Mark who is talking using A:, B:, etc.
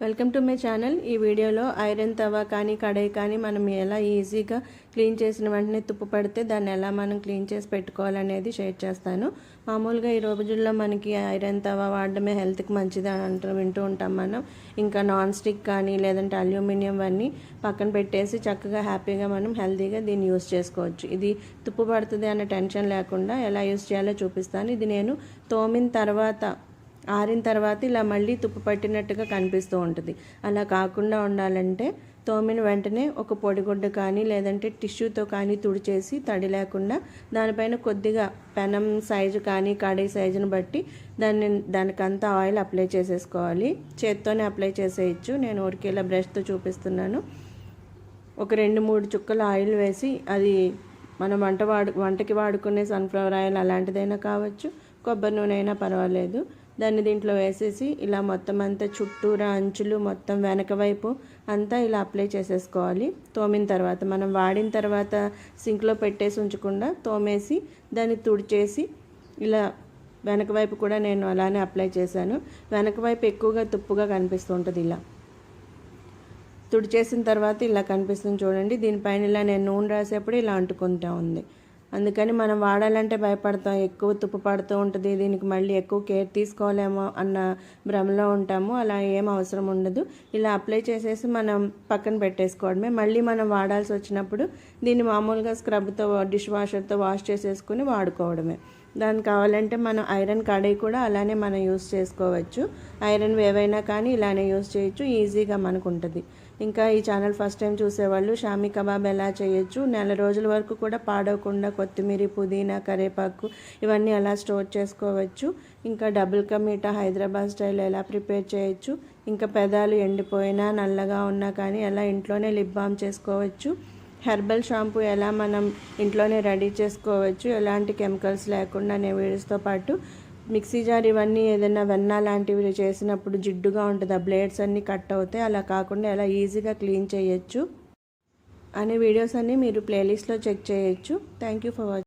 A: Welcome to my channel ఈ వీడియోలో iron తవా కానీ కడాయి కానీ మనం ఎలా ఈజీగా క్లీన్ చేసిన వెంటనే తుప్పు పడితే దాన్ని ఎలా మనం క్లీన్ చేసి పెట్టుకోవాలనేది షేర్ చేస్తాను. మామూలుగా ఈ రోజుల్లో మనకి ఐరన్ తవా వాడడమే హెల్త్కి మంచిది అని అంటూ వింటూ ఉంటాం మనం. ఇంకా నాన్ స్టిక్ కానీ లేదంటే అల్యూమినియం అన్నీ పక్కన పెట్టేసి చక్కగా హ్యాపీగా మనం హెల్తీగా దీన్ని యూస్ చేసుకోవచ్చు. ఇది తుప్పు పడుతుంది అన్న టెన్షన్ లేకుండా ఎలా యూస్ చేయాలో చూపిస్తాను. ఇది నేను తోమిన తర్వాత ఆరిన తర్వాత ఇలా మళ్ళీ తుప్పు పట్టినట్టుగా కనిపిస్తూ ఉంటుంది. అలా కాకుండా ఉండాలంటే తోమిన వెంటనే ఒక పొడిగుడ్డ కానీ లేదంటే టిష్యూతో కానీ తుడిచేసి తడి లేకుండా దానిపైన కొద్దిగా పెనం సైజు కానీ కడాయి సైజుని బట్టి దాన్ని దానికంతా ఆయిల్ అప్లై చేసేసుకోవాలి. చేత్తోనే అప్లై చేసేయచ్చు. నేను ఊరికేలా బ్రష్తో చూపిస్తున్నాను. ఒక రెండు మూడు చుక్కల ఆయిల్ వేసి అది మనం వంట వాడు వంటకి వాడుకునే సన్ఫ్లవర్ ఆయిల్ అలాంటిదైనా కావచ్చు. కొబ్బరి నూనె అయినా పర్వాలేదు. దాన్ని దీంట్లో వేసేసి ఇలా మొత్తం అంతా చుట్టూరా అంచులు మొత్తం వెనక వైపు అంతా ఇలా అప్లై చేసేసుకోవాలి. తోమిన తర్వాత మనం వాడిన తర్వాత సింక్లో పెట్టేసి ఉంచకుండా తోమేసి దాన్ని తుడిచేసి ఇలా వెనక వైపు కూడా నేను అలానే అప్లై చేశాను. వెనక వైపు ఎక్కువగా తుప్పుగా కనిపిస్తుంటుంది ఇలా. తుడిచేసిన తర్వాత ఇలా కనిపిస్తుంది చూడండి. దీనిపైన ఇలా నేను నూనె రాసేప్పుడు ఇలా అంటుకుంటా ఉంది. అందుకని మనం వాడాలంటే భయపడతాం ఎక్కువ తుప్పు పడుతూ ఉంటుంది దీనికి మళ్ళీ ఎక్కువ కేర్ తీసుకోలేమో అన్న భ్రమలో ఉంటాము అలా ఏం అవసరం ఉండదు. ఇలా అప్లై చేసేసి మనం పక్కన పెట్టేసుకోవడమే. మళ్ళీ మనం వాడాల్సి వచ్చినప్పుడు దీన్ని మామూలుగా స్క్రబ్తో డిష్ వాషర్తో వాష్ చేసేసుకుని వాడుకోవడమే. దానికి కావాలంటే మనం ఐరన్ కడాయి కూడా అలానే మనం యూస్ చేసుకోవచ్చు. ఐరన్ ఏవైనా కానీ ఇలానే యూస్ చేయొచ్చు ఈజీగా మనకు ఉంటుంది. ఇంకా ఈ ఛానల్ ఫస్ట్ టైం చూసేవాళ్ళు షామీ కబాబ్ ఎలా చేయొచ్చు నెల రోజుల వరకు కూడా పాడవకుండా కొత్తిమీర పుదీనా కరేపాకు ఇవన్నీ ఎలా స్టోర్ చేసుకోవచ్చు ఇంకా డబుల్ కమీటా హైదరాబాద్ స్టైల్ ఎలా ప్రిపేర్ చేయొచ్చు ఇంకా పెదాలు ఎండిపోయినా నల్లగా ఉన్నా కానీ ఎలా ఇంట్లోనే లిప్ బామ్ చేసుకోవచ్చు హెర్బల్ షాంపూ ఎలా మనం ఇంట్లోనే రెడీ చేసుకోవచ్చు ఎలాంటి కెమికల్స్ లేకుండా అనే వీడియోస్తో పాటు మిక్సీ జార్ ఇవన్నీ ఏదైనా వెన్న లాంటివి చేసినప్పుడు జిడ్డుగా ఉంటుంది. ఆ బ్లేడ్స్ అన్నీ కట్ అవుతాయి. అలా కాకుండా ఎలా ఈజీగా క్లీన్ చేయొచ్చు అనే వీడియోస్ అన్నీ మీరు ప్లేలిస్ట్లో చెక్ చేయొచ్చు. Thank you for watching